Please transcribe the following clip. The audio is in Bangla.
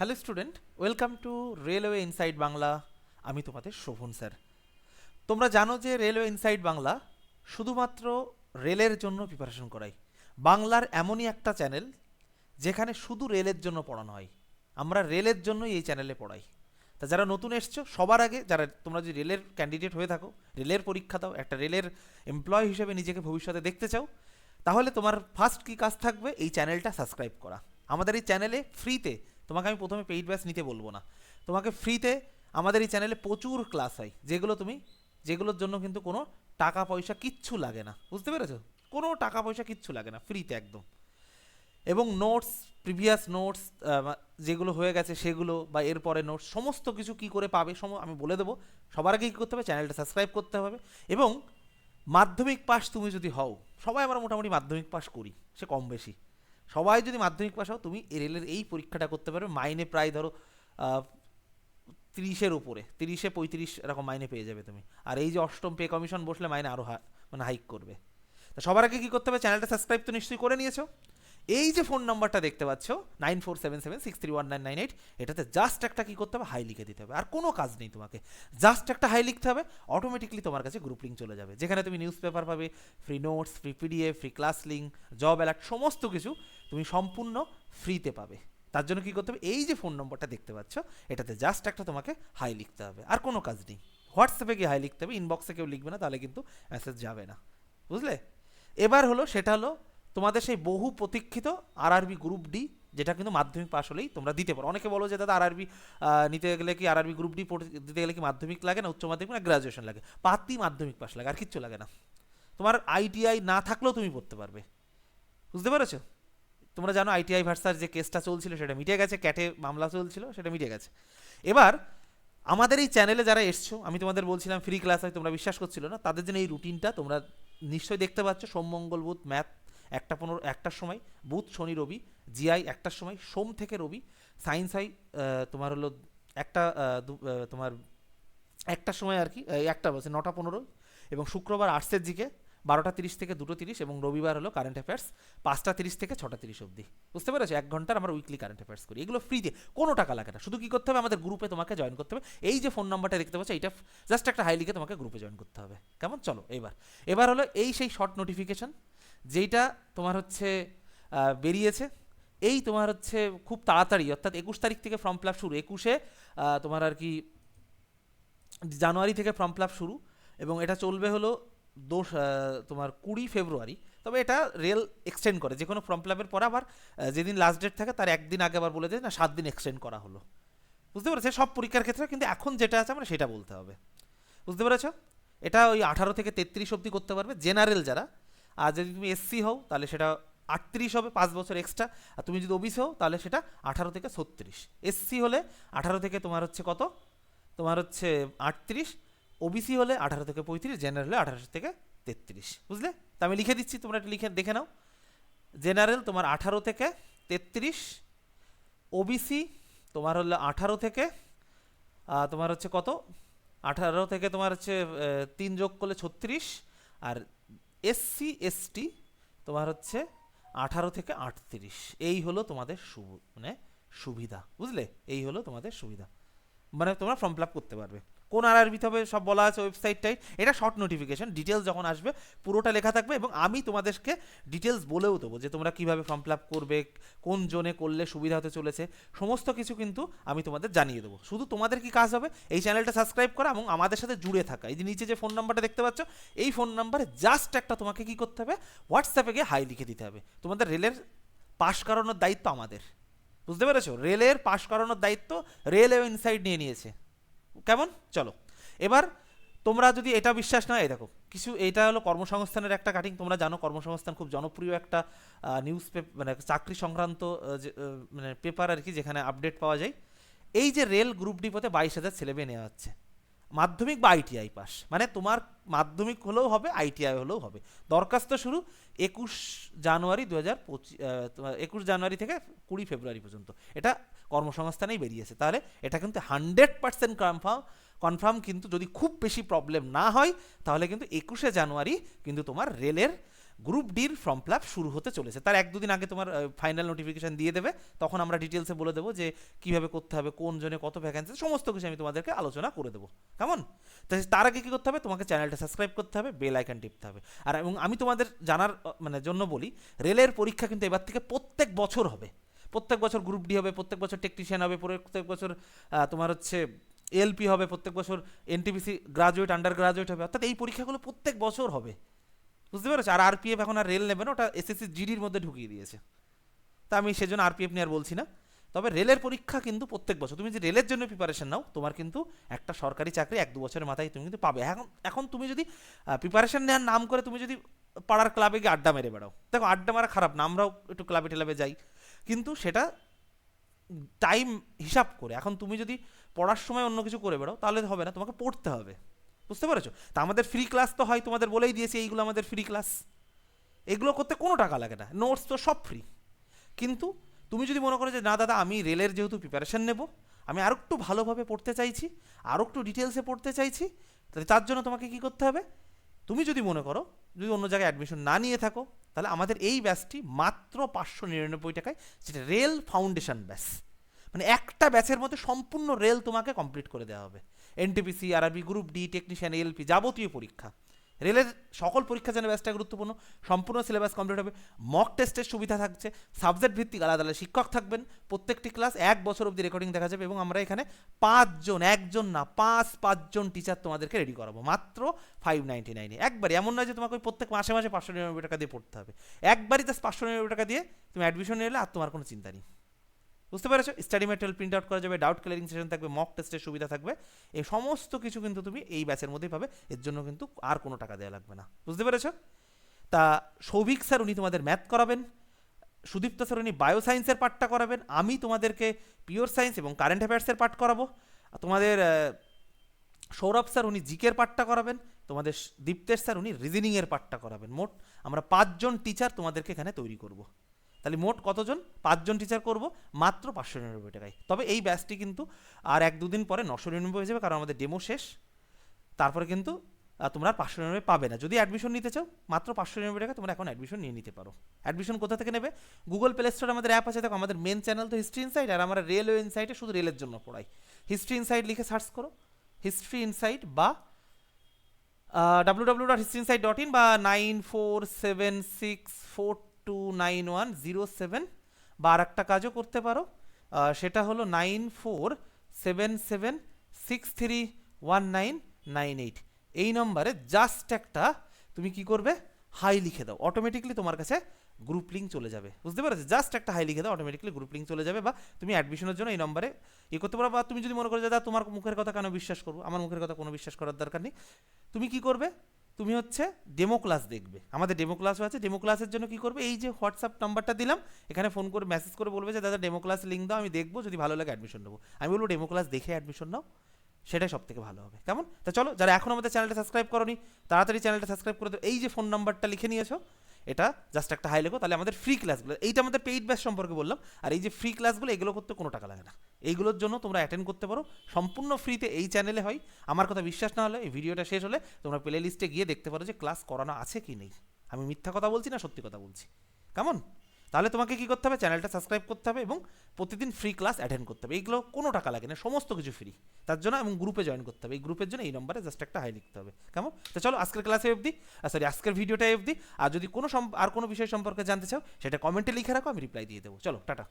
Hello student welcome to railway inside Bangla আমি তোমাদের শোভন স্যার তোমরা জানো যে রেলওয়ে ইনসাইড বাংলা শুধুমাত্র রেলের জন্য প্রিপারেশন করাই বাংলার এমনই একটা চ্যানেল যেখানে শুধু রেলের জন্য পড়ানো হয়। আমরা রেলের জন্যই এই চ্যানেলে পড়াই। তা যারা নতুন এসছো, সবার আগে যারা তোমরা যদি রেলের ক্যান্ডিডেট হয়ে থাকো, রেলের পরীক্ষা দাও, একটা রেলের এমপ্লয় হিসেবে নিজেকে ভবিষ্যতে দেখতে চাও, তাহলে তোমার ফার্স্ট কী কাজ থাকবে? এই চ্যানেলটা সাবস্ক্রাইব করা। আমাদের এই চ্যানেলে ফ্রিতে তোমাকে আমি প্রথমে পেইড ব্যাচ নিতে বলব না। তোমাকে ফ্রিতে আমাদের এই চ্যানেলে প্রচুর ক্লাস হয়, যেগুলো তুমি, যেগুলোর জন্য কিন্তু কোনো টাকা পয়সা কিচ্ছু লাগে না। বুঝতে পেরেছ? কোনো টাকা পয়সা কিচ্ছু লাগে না ফ্রিতে একদম। এবং নোটস প্রিভিয়াস নোটস যেগুলো হয়ে গেছে সেগুলো বা এরপরে নোটস সমস্ত কিছু কি করে পাবে সম, আমি বলে দেবো। সবার আগে কী করতে হবে? চ্যানেলটা সাবস্ক্রাইব করতে হবে। এবং মাধ্যমিক পাস তুমি যদি হও, সবাই আমরা মোটামুটি মাধ্যমিক পাস করি, সে কম বেশি। সবাই যদি মাধ্যমিক পাস হও, তুমি রেলের এই পরীক্ষাটা করতে পারবে। মাইনে প্রায় ধরো তিরিশের উপরে। তিরিশে পঁয়ত্রিশ এরকম মাইনে পেয়ে যাবে তুমি। আর এই যে অষ্টম পে কমিশন বসলে মাইনে আরও মানে হাইক করবে। তা সবার আগে কী করতে হবে? চ্যানেলটা সাবস্ক্রাইব তো নিশ্চয়ই করে নিয়েছো। এই যে ফোন নাম্বারটা দেখতে পাচ্ছ nine four seven seven six three one nine nine eight এটাতে জাস্ট একটা কী করতে হবে? হাই লিখে দিতে হবে। আর কোনো কাজ নেই তোমাকে। জাস্ট একটা হাই লিখতে হবে। অটোমেটিকলি তোমার কাছে গ্রুপ লিঙ্ক চলে যাবে। যেখানে তুমি নিউজ পেপার পাবে free notes free PDF free class link job alert সমস্ত কিছু তুমি সম্পূর্ণ ফ্রিতে পাবে। তার জন্য কী করতে হবে? এই যে ফোন নম্বরটা দেখতে পাচ্ছ, এটাতে জাস্ট একটা তোমাকে হাই লিখতে হবে। আর কোনো কাজ নেই। হোয়াটসঅ্যাপে গিয়ে হাই লিখতে হবে। ইনবক্সে কেউ লিখবে না, তাহলে কিন্তু মেসেজ যাবে না। বুঝলে? এবার হলো, সেটা হলো তোমাদের সেই বহু প্রতীক্ষিত আরআরবি গ্রুপ ডি যেটা কিন্তু মাধ্যমিক পাশ হলেই তোমরা দিতে পারো। অনেকে বলো যে, দাদা আর আরআরবি নিতে গেলে কি আর আরআরবি গ্রুপ ডি দিতে গেলে কি মাধ্যমিক লাগে না? উচ্চ মাধ্যমিক না গ্রাজুয়েশন লাগে? পাতি মাধ্যমিক পাশ লাগে, আর কিচ্ছু লাগে না। তোমার আইটিআই না থাকলেও তুমি পড়তে পারবে। বুঝতে পেরেছ? তোমরা জানো আইটিআই ভার্সার যে কেসটা চলছিল সেটা মিটে গেছে, ক্যাটে মামলা চলছিল, সেটা মিটে গেছে। এবার আমাদের এই চ্যানেলে যারা এসছো, আমি তোমাদের বলছিলাম ফ্রি ক্লাস হয়, তোমরা বিশ্বাস করছিল না, তাদের জন্য এই রুটিনটা তোমরা নিশ্চয়ই দেখতে পাচ্ছ। সোম, মঙ্গল, বুধ, ম্যাথ, একটা পনেরো, একটার সময়, বুধ, শনি, রবি, জিআই, একটার সময়, সোম থেকে রবি সায়েন্স হয় তোমার হলো একটা তোমার একটার সময় আর কি একটা বলছে, নটা পনেরো এবং শুক্রবার আর্টসের দিকে বারোটা তিরিশ থেকে দুটো তিরিশ এবং রবিবার হলো কারেন্ট অ্যাফেয়ার্স পাঁচটা তিরিশ থেকে ছটা তিরিশ অবধি। বুঝতে পেরেছ? এক ঘণ্টার আমরা উইকলি কারেন্ট অ্যাফেয়ার্স করি। এগুলো ফ্রিতে কোনো টাকা লাগে না। শুধু কী করতে হবে? আমাদের গ্রুপে তোমাকে জয়েন করতে হবে। এই যে ফোন নাম্বারটা দেখতে পাচ্ছ, এইটা জাস্ট একটা হাই লিখে তোমাকে গ্রুপে জয়েন করতে হবে। কেমন? চলো, এবার। এবার হলো এই সেই শর্ট নোটিফিকেশন যেইটা তোমার হচ্ছে বেরিয়েছে। এই তোমার হচ্ছে খুব তাড়াতাড়ি, অর্থাৎ একুশ তারিখ থেকে ফর্ম ফিল শুরু। একুশে তোমার আর কি জানুয়ারি থেকে ফর্ম ফিল শুরু এবং এটা চলবে হলো দোষ তোমার কুড়ি ফেব্রুয়ারি। তবে এটা রেল এক্সটেন্ড করে যে কোনো ফর্ম ফিল পরে আবার যেদিন লাস্ট ডেট থাকে তার একদিন আগে আবার বলে দেয় না, সাত দিন এক্সটেন্ড করা হলো। বুঝতে পেরেছে? সব পরীক্ষার ক্ষেত্রে কিন্তু এখন যেটা আছে আমরা সেটা বলতে হবে। বুঝতে পেরেছ? এটা ওই আঠারো থেকে তেত্রিশ অবধি করতে পারবে জেনারেল যারা। আর যদি তুমি এসসি হও, তাহলে সেটা আটত্রিশ হবে, পাঁচ বছর এক্সট্রা আর তুমি যদি ওবিসি হও, তাহলে সেটা আঠারো থেকে ছত্রিশ। এসসি হলে আঠারো থেকে তোমার হচ্ছে কত? তোমার হচ্ছে আটত্রিশ। ওবিসি হলে আঠারো থেকে পঁয়ত্রিশ জেনারেল হলে আঠারো থেকে তেত্রিশ, বুঝলে? তা আমি লিখে দিচ্ছি, তোমরা একটু লিখে, দেখে নাও। জেনারেল তোমার আঠারো থেকে তেত্রিশ ওবিসি তোমার হলো আঠারো থেকে তোমার হচ্ছে কত? আঠারো থেকে তোমার হচ্ছে তিন যোগ করলে ছত্রিশ, আর এসসি এসটি তোমার হচ্ছে আঠারো থেকে আটত্রিশ। এই হলো তোমাদের সু- মানে সুবিধা, বুঝলে? এই হলো তোমাদের সুবিধা। মানে তোমরা ফর্ম ফিল করতে পারবে। কোন আর আরবিতে হবে সব বলা আছে ওয়েবসাইটটাই। এটা শর্ট নোটিফিকেশন ডিটেলস যখন আসবে, পুরোটা লেখা থাকবে এবং আমি তোমাদেরকে ডিটেলস বলেও দেবো যে তোমরা কীভাবে ফর্ম ফিল আপ করবে, কোন জোনে করলে সুবিধা হতে চলেছে, সমস্ত কিছু কিন্তু আমি তোমাদের জানিয়ে দেবো। শুধু তোমাদের কি কাজ হবে? এই চ্যানেলটা সাবস্ক্রাইব করা এবং আমাদের সাথে জুড়ে থাকা। এই যে নিচে যে ফোন নাম্বারটা দেখতে পাচ্ছ, এই ফোন নাম্বারে জাস্ট একটা তোমাকে কি করতে হবে? হোয়াটসঅ্যাপে গিয়ে হাই লিখে দিতে হবে। তোমাদের রেলের পাশ করানোর দায়িত্ব আমাদের। বুঝতে পেরেছ? রেলের পাশ করানোর দায়িত্ব রেল ইনসাইড নিয়ে নিয়েছে। কেমন? চলো। এবার তোমরা যদি এটা বিশ্বাস না, এই দেখো, কিছু এটা হলো কর্মসংস্থানের একটা কাটিং তোমরা জানো কর্মসংস্থান খুব জনপ্রিয় একটা নিউজ পেপার মানে চাকরি সংক্রান্ত মানে পেপার আর কি, যেখানে আপডেট পাওয়া যায়। এই যে রেল গ্রুপ ডিপোতে বাইশ হাজার ছেলেমেয়ে নেওয়া হচ্ছে। মাধ্যমিক বা আইটিআই পাস মানে তোমার মাধ্যমিক হলেও হবে আইটিআই হলেও হবে। দরখাস্ত শুরু একুশ জানুয়ারি দু হাজার পঁচিশ একুশ জানুয়ারি থেকে কুড়ি ফেব্রুয়ারি পর্যন্ত। এটা কর্মসংস্থানেই বেরিয়েছে। তাহলে এটা কিন্তু হান্ড্রেড পার্সেন্ট কনফার্ম কনফার্ম কিন্তু যদি খুব বেশি প্রবলেম না হয়, তাহলে কিন্তু একুশে জানুয়ারি কিন্তু তোমার রেলের গ্রুপ ডির ফর্ম ফিল শুরু হতে চলেছে। তার এক দুদিন আগে তোমার ফাইনাল নোটিফিকেশান দিয়ে দেবে। তখন আমরা ডিটেলসে বলে দেবো যে কীভাবে করতে হবে, কোন জনে কত ভ্যাকেন্সি সমস্ত কিছু আমি তোমাদেরকে আলোচনা করে দেবো। কেমন? তো তার আগে কী করতে হবে? তোমাকে চ্যানেলটা সাবস্ক্রাইব করতে হবে বেল আইকন টিপতে হবে। আর এবং আমি তোমাদের জানার মানে জন্য বলি, রেলের পরীক্ষা কিন্তু এবার থেকে প্রত্যেক বছর হবে। প্রত্যেক বছর গ্রুপ ডি হবে, প্রত্যেক বছর টেকনিশিয়ান হবে, প্রত্যেক বছর তোমার হচ্ছে এলপি হবে, প্রত্যেক বছর এনটিপিসি গ্রাজুয়েট আন্ডার গ্রাজুয়েট হবে। অর্থাৎ এই পরীক্ষাগুলো প্রত্যেক বছর হবে। বুঝতে পেরেছ? আর আরপিএফ এখন আর রেল নেবে না, ওটা এসএসসি জিডির মধ্যে ঢুকিয়ে দিয়েছে। তা আমি সেজন্য আরপিএফ নিয়ে আর বলছি না। তবে রেলের পরীক্ষা কিন্তু প্রত্যেক বছর। তুমি যে রেলের জন্য প্রিপারেশন নাও, তোমার কিন্তু একটা সরকারি চাকরি এক দু বছরের মাথায় তুমি কিন্তু পাবে। এখন এখন তুমি যদি প্রিপারেশন নেওয়ার নাম করে তুমি যদি পাড়ার ক্লাবে গিয়ে আড্ডা মেরে বেড়াও। দেখো, আড্ডা মারা খারাপ না, আমরাও একটু ক্লাবে টেলাবে যাই। কিন্তু সেটা টাইম হিসাব করে। এখন তুমি যদি পড়ার সময় অন্য কিছু করে বেড়াও, তাহলে হবে না, তোমাকে পড়তে হবে। বুঝতে পেরেছ? তা আমাদের ফ্রি ক্লাস তো হয়, তোমাদের বলেই দিয়েছি, এইগুলো আমাদের ফ্রি ক্লাস এগুলো করতে কোনো টাকা লাগে না নোটস তো সব ফ্রি কিন্তু তুমি যদি মনে করো যে, না দাদা, আমি রেলের যেহেতু প্রিপারেশন নেব, আমি আরও একটু ভালোভাবে পড়তে চাইছি আরও একটু ডিটেলসে পড়তে চাইছি, তাহলে তার জন্য তোমাকে কি করতে হবে? তুমি যদি মনে করো, যদি অন্য জায়গায় অ্যাডমিশন না নিয়ে থাকো, তাহলে আমাদের এই ব্যাচটি মাত্র পাঁচশো নিরানব্বই টাকায় যেটা রেল ফাউন্ডেশন ব্যাচ মানে একটা ব্যাচের মধ্যে সম্পূর্ণ রেল তোমাকে কমপ্লিট করে দেওয়া হবে। এনটিপিসি আরবি গ্রুপ ডি টেকনিশিয়ান এলপি যাবতীয় পরীক্ষা। রেলের সকল পরীক্ষা যেন ব্যাচটা গুরুত্বপূর্ণ, সম্পূর্ণ সিলেবাস কমপ্লিট হবে মক টেস্টের সুবিধা থাকছে সাবজেক্ট ভিত্তিক আলাদা আলাদা শিক্ষক থাকবেন, প্রত্যেকটি ক্লাস এক বছর অবধি রেকর্ডিং দেখা যাবে এবং আমরা এখানে পাঁচজন, একজন না, পাঁচ, পাঁচজন টিচার তোমাদেরকে রেডি করাবো, মাত্র ফাইভ নাইনটি নাইনে একবারই এমন নয় যে তোমাকে প্রত্যেক মাসে মাসে পাঁচশো নিরানব্বই টাকা দিয়ে পড়তে হবে। একবারই জাস্ট পাঁচশো নিরানব্বই টাকা দিয়ে তুমি অ্যাডমিশন নিলে আর তোমার কোনো চিন্তা নেই। বুঝতে পেরেছ? স্টাডি ম্যাটেরিয়াল প্রিন্ট আউট করা যাবে ডাউট ক্লিয়ারিং সেশন থাকবে মক টেস্টের সুবিধা থাকবে। এই সমস্ত কিছু কিন্তু তুমি এই ব্যাচের মধ্যেই পাবে। এর জন্য কিন্তু আর কোনো টাকা দেওয়া লাগবে না। বুঝতে পেরেছ? তা সৌভিক স্যার উনি তোমাদের ম্যাথ করাবেন, সুদীপ্ত স্যার উনি বায়ো সায়েন্সের পাঠটা করাবেন, আমি তোমাদেরকে পিওর সায়েন্স এবং কারেন্ট অ্যাফেয়ার্সের পাঠ করাবো। তোমাদের সৌরভ স্যার উনি জিকের পাঠটা করাবেন, তোমাদের দীপ্তেশ স্যার উনি রিজনিংয়ের পাঠটা করাবেন। মোট আমরা পাঁচজন টিচার তোমাদেরকে এখানে তৈরি করব। তাহলে মোট কতজন? পাঁচজন টিচার করব, মাত্র পাঁচশো নিরানব্বই টাকায়। তবে এই ব্যাচটি কিন্তু আর এক দুদিন পরে নশো নিরানব্বই হয়ে যাবে, কারণ আমাদের ডেমো শেষ। তারপরে কিন্তু তোমরা পাঁচশো নিরানব্বই পাবে না। যদি অ্যাডমিশন নিতে চাও, মাত্র পাঁচশো নিরানব্বই টাকা তোমরা এখন অ্যাডমিশন নিয়ে নিতে পারো। অ্যাডমিশন কোথা থেকে নেবে? গুগল প্লে স্টোরে আমাদের অ্যাপ আছে, দেখো, আমাদের মেন চ্যানেল তো হিস্ট্রি ইনসাইট আর আমরা রেলওয়ে ইনসাইটে শুধু রেলের জন্য পড়াই। হিস্ট্রি ইনসাইট লিখে সার্চ করো। হিস্ট্রি ইনসাইট বা W W dot history insight dot in বা nine four seven six four two nine one zero seven বা আর একটা কাজও করতে পারো। সেটা হলো nine four seven seven six three one nine nine eight এই নম্বরে জাস্ট একটা তুমি কি করবে? হাই লিখে দাও। অটোমেটিকলি তোমার কাছে গ্রুপ লিঙ্ক চলে যাবে। বুঝতে পেরেছ? জাস্ট একটা হাই লিখে দাও অটোমেটিকলি গ্রুপ লিঙ্ক চলে যাবে বা তুমি অ্যাডমিশনের জন্য এই নম্বরে ইয়ে করতে পারো বা তুমি যদি মনে করো যে দাদা তোমার মুখের কথা কেন বিশ্বাস করব? আমার মুখের কথা কোনো বিশ্বাস করার দরকার নেই। তুমি কি করবে? তুমি হচ্ছে ডেমো ক্লাস দেখবে। আমাদের ডেমো ক্লাসও আছে ডেমো ক্লাসের জন্য কি করবে? এই যে হোয়াটসঅ্যাপ নাম্বারটা দিলাম, এখানে ফোন করে মেসেজ করে বলবে যে, দাদা ডেমো ক্লাস লিঙ্ক দাও, আমি দেখব, যদি ভালো লাগে অ্যাডমিশন নেব। আমি বলব ডেমো ক্লাস দেখে অ্যাডমিশন নাও, সেটাই সব থেকে ভালো হবে। কেমন? তা চলো, যারা এখন আমাদের চ্যানেলটা সাবস্ক্রাইব করনি, তাড়াতাড়ি চ্যানেলটা সাবস্ক্রাইব করে দেবো এই যে ফোন নাম্বারটা লিখে নিয়েছো এটা জাস্ট একটা হাই লেখো তাহলে আমাদের ফ্রি ক্লাসগুলো এইটা আমাদের পেইড ব্যাচ সম্পর্কে বললাম। আর এই যে ফ্রি ক্লাসগুলো এগুলো করতে কোনো টাকা লাগে না। এইগুলোর জন্য তোমরা অ্যাটেন্ড করতে পারো। সম্পূর্ণ ফ্রিতে এই চ্যানেলে হয়। আমার কথা বিশ্বাস না হলে, এই ভিডিওটা শেষ হলে তোমরা প্লে লিস্টে গিয়ে দেখতে পারো যে ক্লাস করানো আছে কি নেই। আমি মিথ্যা কথা বলছি না, সত্যি কথা বলছি। কেমন তাহলে তোমাকে কি করতে হবে? চ্যানেলটা সাবস্ক্রাইব করতে হবে এবং প্রতিদিন ফ্রি ক্লাস অ্যাটেন্ড করতে হবে। এইগুলো কোনো টাকা লাগে না, সমস্ত কিছু ফ্রি তার জন্য এবং গ্রুপে জয়েন করতে হবে। এই গ্রুপের জন্য এই নম্বরে জাস্ট একটা হাই লিখতে হবে। কেমন? তো চলো আজকের ক্লাসে অবধি সরি আজকের ভিডিওটা অবধি। আর যদি কোনো আর কোনো বিষয় সম্পর্কে জানতে চাও, সেটা কমেন্টে লিখে রাখো, আমি রিপ্লাই দিয়ে দেবো। চলো, টাটা।